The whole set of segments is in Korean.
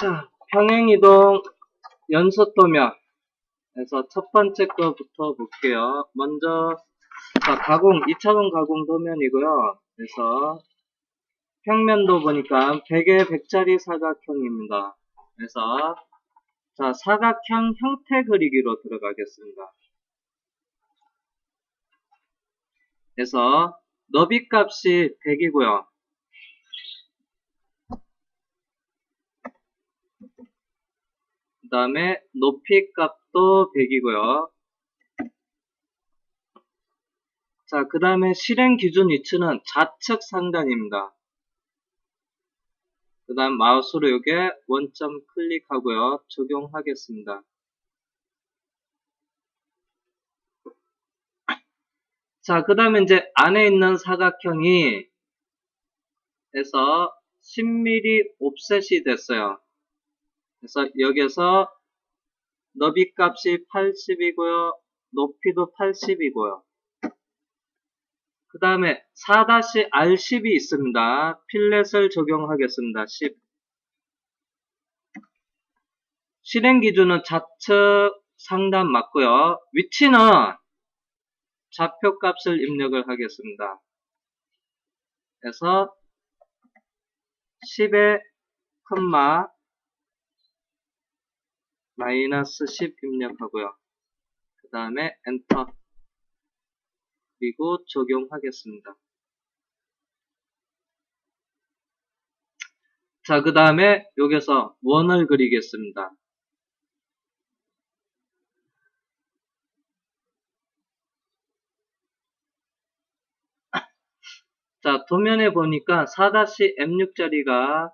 자, 평행이동 연소도면. 그래서 첫 번째 거부터 볼게요. 먼저, 자, 가공, 2차원 가공 도면이고요. 그래서, 평면도 보니까 100에 100짜리 사각형입니다. 그래서, 자, 사각형 형태 그리기로 들어가겠습니다. 그래서, 너비 값이 100이고요. 그 다음에 높이 값도 100이고요. 자, 그 다음에 실행 기준 위치는 좌측 상단입니다. 그 다음 마우스로 여기에 원점 클릭하고요. 적용하겠습니다. 자, 그 다음에 이제 안에 있는 사각형이 해서 10mm 옵셋이 됐어요. 그래서 여기서 너비 값이 80이고요. 높이도 80이고요. 그 다음에 4-R10이 있습니다. 필렛을 적용하겠습니다. 10. 실행 기준은 좌측 상단 맞고요. 위치는 좌표 값을 입력을 하겠습니다. 그래서 10의 컴마 마이너스 10 입력하고요. 그 다음에 엔터 그리고 적용하겠습니다. 자, 그 다음에 여기서 원을 그리겠습니다. 자, 도면에 보니까 4-M6짜리가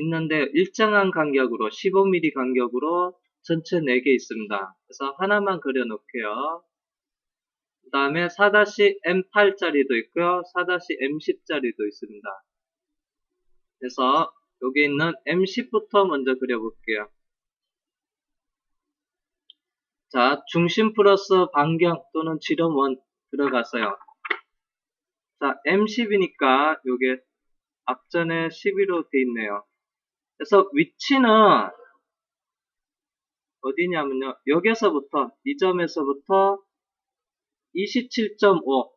있는데 일정한 간격으로 15mm 간격으로 전체 4개 있습니다. 그래서 하나만 그려 놓을게요. 그 다음에 4-M8짜리도 있고요. 4-M10짜리도 있습니다. 그래서 여기 있는 M10부터 먼저 그려볼게요. 자, 중심 플러스 반경 또는 지름 원 들어갔어요. 자, M10이니까 요게 앞전에 11로 돼 있네요. 그래서 위치는 어디냐면요. 여기서부터 이 점에서부터 27.5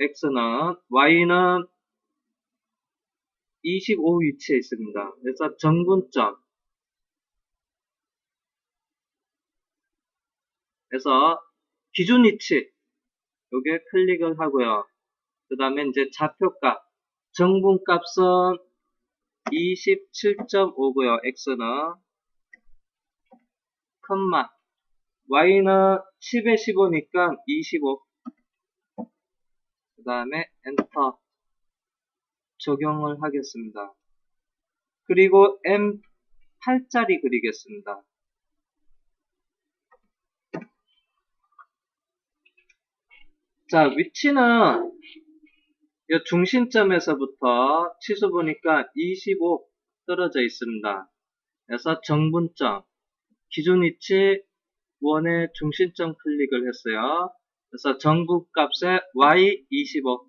x는 y는 25 위치에 있습니다. 그래서 정분점 그래서 기준 위치 요게 클릭을 하고요. 그 다음에 이제 좌표값 정분값은 27.5고요. x는 컴마 y는 10에 15니까 25. 그 다음에 엔터 적용을 하겠습니다. 그리고 M8짜리 그리겠습니다. 자, 위치는 이 중심점에서부터 치수 보니까 25 떨어져 있습니다. 그래서 정분점, 기준 위치 원의 중심점 클릭을 했어요. 그래서 정부 값에 y25,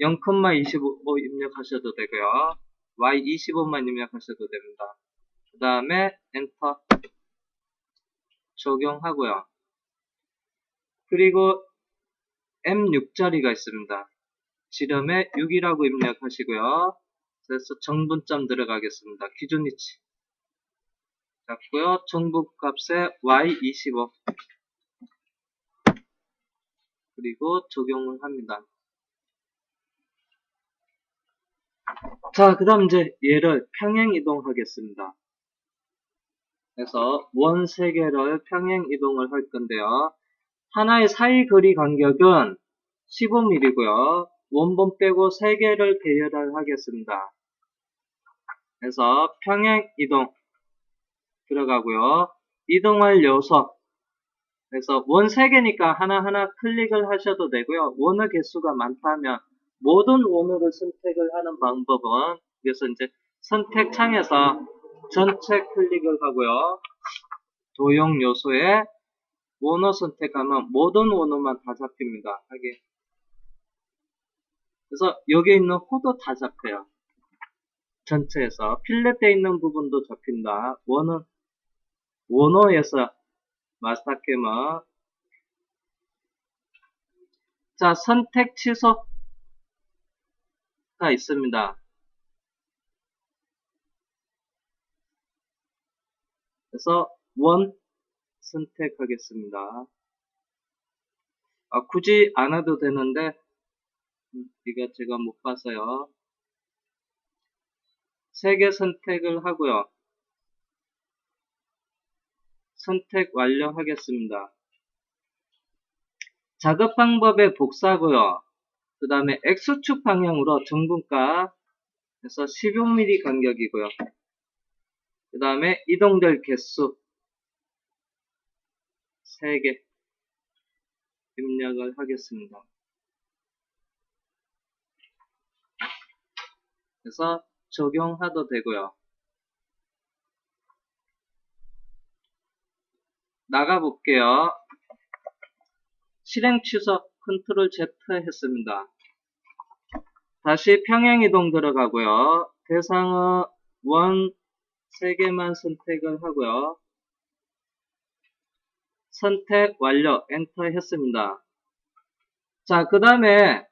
0,25 입력하셔도 되고요. y25만 입력하셔도 됩니다. 그 다음에 엔터 적용하고요. 그리고 M6자리가 있습니다. 지름에 6이라고 입력하시고요. 그래서 정분점 들어가겠습니다. 기준 위치 잡고요. 정부값에 y25 그리고 적용을 합니다. 자, 그 다음 이제 얘를 평행 이동하겠습니다. 그래서 원 3개를 평행 이동을 할 건데요. 하나의 사이 거리 간격은 15mm고요. 원본 빼고 3개를 배열을 하겠습니다. 그래서 평행 이동 들어가고요. 이동할 요소 그래서 원 3개니까 하나하나 클릭을 하셔도 되고요. 원의 개수가 많다면 모든 원어를 선택을 하는 방법은 그래서 이제 선택 창에서 전체 클릭을 하고요. 도형 요소에 원어 선택하면 모든 원어만 다 잡힙니다. 하게. 그래서 여기 있는 호도 다 잡혀요. 전체에서 필렛되어 있는 부분도 접힌다. 원은 원호에서 마스터캐머 자 선택 취소가 있습니다. 그래서 원 선택하겠습니다. 아, 굳이 안 해도 되는데 음, 이거 제가 못 봐서요. 세 개 선택을 하고요. 선택 완료하겠습니다. 작업 방법의 복사고요. 그 다음에 X축 방향으로 정분가 에서 15mm 간격이고요. 그 다음에 이동될 개수 3개 입력을 하겠습니다. 그래서 적용하도 되고요. 나가 볼게요. 실행 취소 컨트롤 Z 했습니다. 다시 평행 이동 들어가고요. 대상어 원 3개만 선택을 하고요. 선택 완료 엔터 했습니다. 자, 그 다음에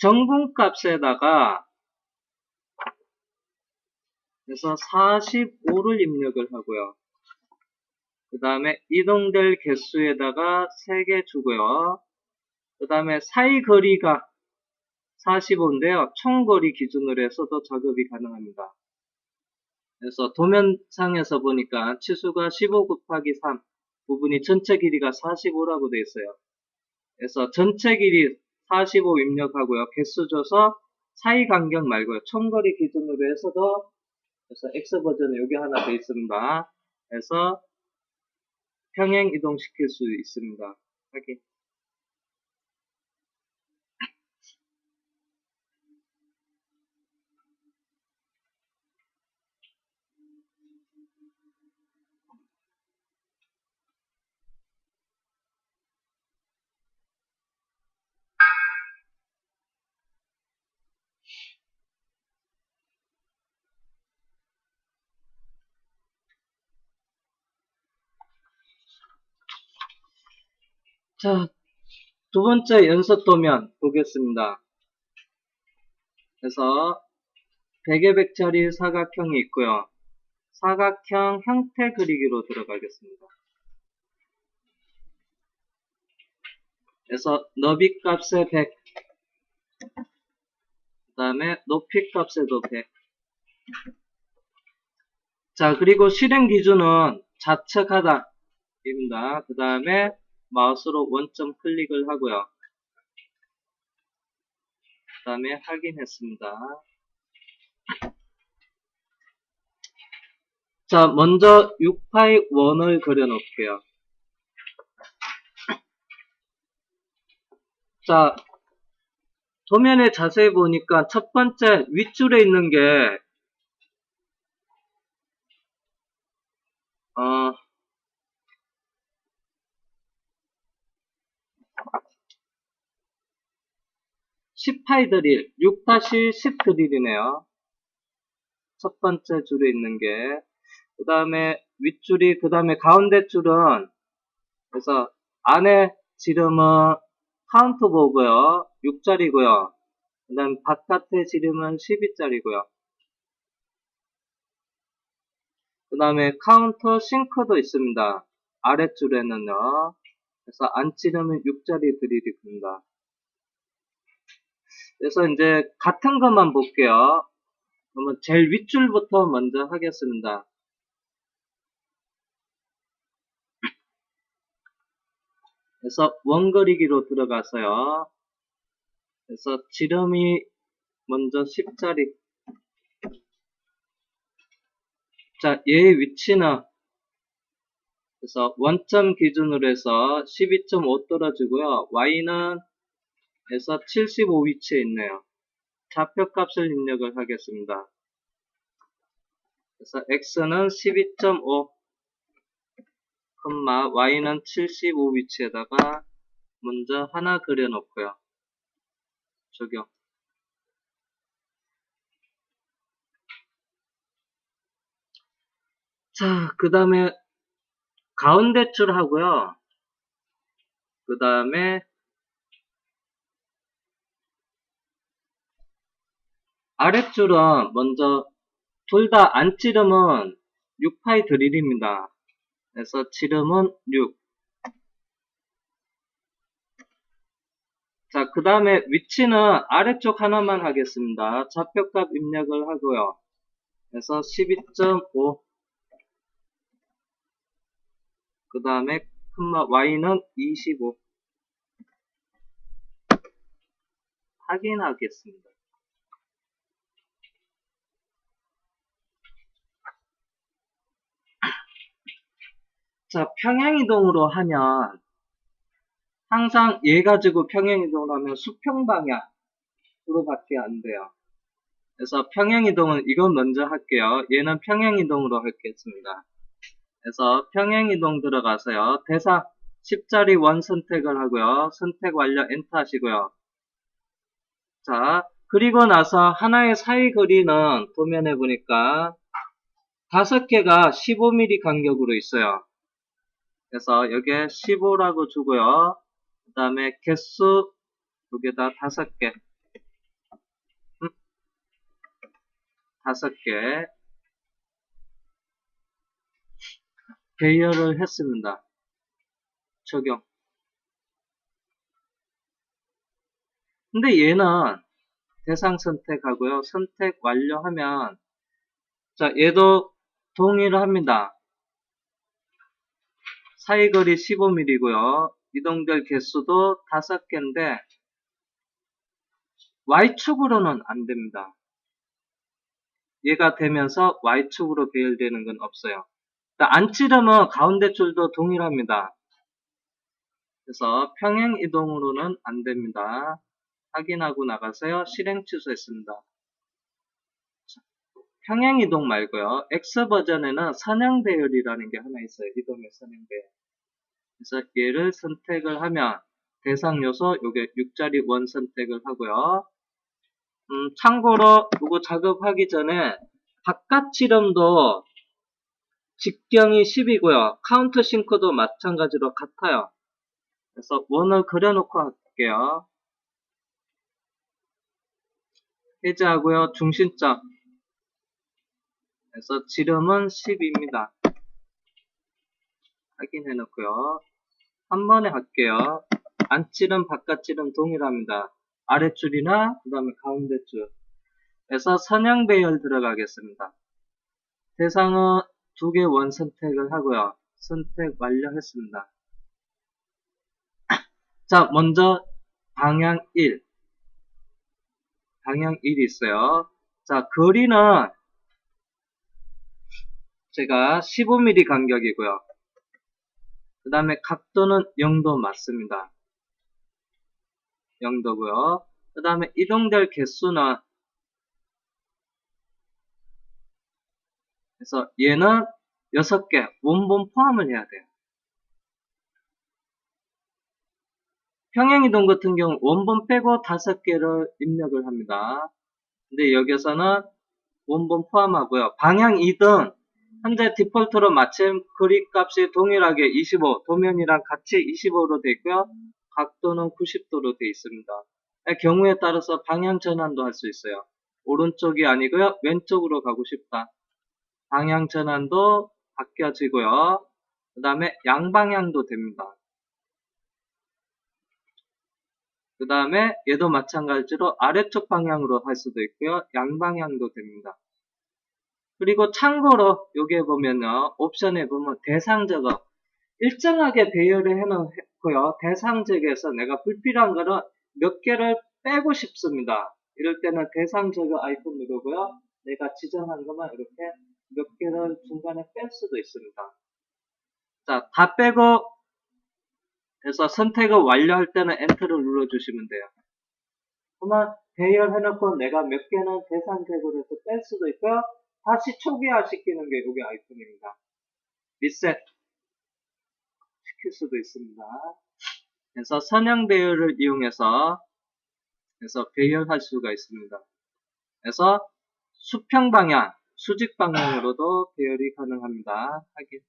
정분값에다가 그래서 45를 입력을 하고요. 그 다음에 이동될 개수에다가 3개 주고요. 그 다음에 사이 거리가 45인데요. 총 거리 기준으로 해서도 작업이 가능합니다. 그래서 도면상에서 보니까 치수가 15 곱하기 3 부분이 전체 길이가 45라고 되어 있어요. 그래서 전체 길이 45 입력하고요. 개수 줘서 사이 간격 말고요. 총거리 기준으로 해서도 그래서 X 버전에 여기 하나 더 있습니다. 그래서 평행 이동시킬 수 있습니다. 확인. 자, 두 번째 연속 도면 보겠습니다. 그래서 100의 100짜리 사각형이 있고요. 사각형 형태 그리기로 들어가겠습니다. 그래서 너비 값에 100, 그 다음에 높이 값에도 100. 자, 그리고 실행 기준은 좌측 하단입니다. 그 다음에 마우스로 원점 클릭을 하고요. 그 다음에 확인했습니다. 자, 먼저 6파이 원을 그려놓을게요. 자, 도면에 자세히 보니까 첫 번째 윗줄에 있는 게, 18드릴, 6-10드릴이네요. 첫 번째 줄에 있는 게, 그 다음에 윗줄이, 그 다음에 가운데 줄은, 그래서 안에 지름은 카운트 보고요. 6짜리고요. 그 다음 바깥의 지름은 12짜리고요. 그 다음에 카운터 싱크도 있습니다. 아랫줄에는요. 그래서 안찌르면 6자리 드릴이 듭니다. 그래서 이제 같은 것만 볼게요. 그러면 제일 윗줄부터 먼저 하겠습니다. 그래서 원거리기로 들어가서요. 그래서 지름이 먼저 10짜리. 자, 얘의 위치는 그래서 원점 기준으로 해서 12.5 떨어지고요. y는 에서 75위치에 있네요. 좌표값을 입력을 하겠습니다. 그래서 x는 12.5, y는 75 위치에다가 먼저 하나 그려놓고요. 적용. 자, 그 다음에 가운데 줄 하고요. 그 다음에 아랫줄은 먼저 둘 다 안찌름은 6파이 드릴입니다. 그래서 지름은 6. 자, 그 다음에 위치는 아래쪽 하나만 하겠습니다. 좌표값 입력을 하고요. 그래서 12.5. 그 다음에 콤마 y는 25. 확인하겠습니다. 자, 평행이동으로 하면 항상 얘 가지고 평행이동을 하면 수평 방향으로밖에 안 돼요. 그래서 평행이동은 이건 먼저 할게요. 얘는 평행이동으로 하겠습니다. 그래서 평행이동 들어가서요. 대상 10자리 원 선택을 하고요. 선택 완료 엔터 하시고요. 자, 그리고 나서 하나의 사이 거리는 도면에 보니까 다섯 개가 15mm 간격으로 있어요. 그래서 여기에 15라고 주고요. 그 다음에 개수 여기다 다섯 개. 음, 다섯 개. 배열을 했습니다. 적용. 근데 얘는 대상 선택하고요. 선택 완료하면 자 얘도 동의를 합니다. 사이거리 15mm고요. 이동될 개수도 5개인데 Y축으로는 안 됩니다. 얘가 되면서 Y축으로 배열되는 건 없어요. 안 찌르면 가운데 줄도 동일합니다. 그래서 평행 이동으로는 안 됩니다. 확인하고 나가세요. 실행 취소했습니다. 평행 이동 말고요. X 버전에는 선형 배열이라는 게 하나 있어요. 이동의 선형 배열. 그래서 얘를 선택을 하면 대상 요소 요게 6자리 원 선택을 하고요. 음, 참고로 이거 작업하기 전에 바깥 지름도 직경이 10이고요. 카운터 싱크도 마찬가지로 같아요. 그래서 원을 그려놓고 할게요. 해제하고요. 중심점. 그래서 지름은 10입니다. 확인해 놓고요. 한 번에 할게요. 안지름, 바깥지름 동일합니다. 아랫줄이나 그 다음에 가운데 줄. 그래서 선형 배열 들어가겠습니다. 대상은 두 개 원 선택을 하고요. 선택 완료했습니다. 자, 먼저 방향 1. 방향 1이 있어요. 자, 거리는 제가 15mm 간격이고요. 그 다음에 각도는 0도 맞습니다. 0도고요. 그 다음에 이동될 개수는 그래서 얘는 6개 원본 포함을 해야 돼요. 평행이동 같은 경우 원본 빼고 5개를 입력을 합니다. 근데 여기서는 원본 포함하고요. 방향 2등 현재 디폴트로 마침 거리 값이 동일하게 25, 도면이랑 같이 25로 되어 있고요. 각도는 90도로 되어 있습니다. 경우에 따라서 방향 전환도 할 수 있어요. 오른쪽이 아니고요. 왼쪽으로 가고 싶다. 방향 전환도 바뀌어지고요. 그 다음에 양방향도 됩니다. 그 다음에 얘도 마찬가지로 아래쪽 방향으로 할 수도 있고요. 양방향도 됩니다. 그리고 참고로 여기에 보면 요. 옵션에 보면 대상적어 일정하게 배열을 해놓고요. 대상적에서 내가 불필요한 거는 몇 개를 빼고 싶습니다. 이럴 때는 대상적어 아이콘 누르고요. 내가 지정한 것만 이렇게 몇 개를 중간에 뺄 수도 있습니다. 자, 다 빼고 해서 선택을 완료할 때는 엔터를 눌러주시면 돼요. 그러면 배열해놓고 내가 몇 개는 대상적으로 해서 뺄 수도 있고요. 다시 초기화 시키는 게 여기 아이콘입니다. 리셋 시킬 수도 있습니다. 그래서 선형 배열을 이용해서 그래서 배열할 수가 있습니다. 그래서 수평 방향, 수직 방향으로도 배열이 가능합니다. 하기,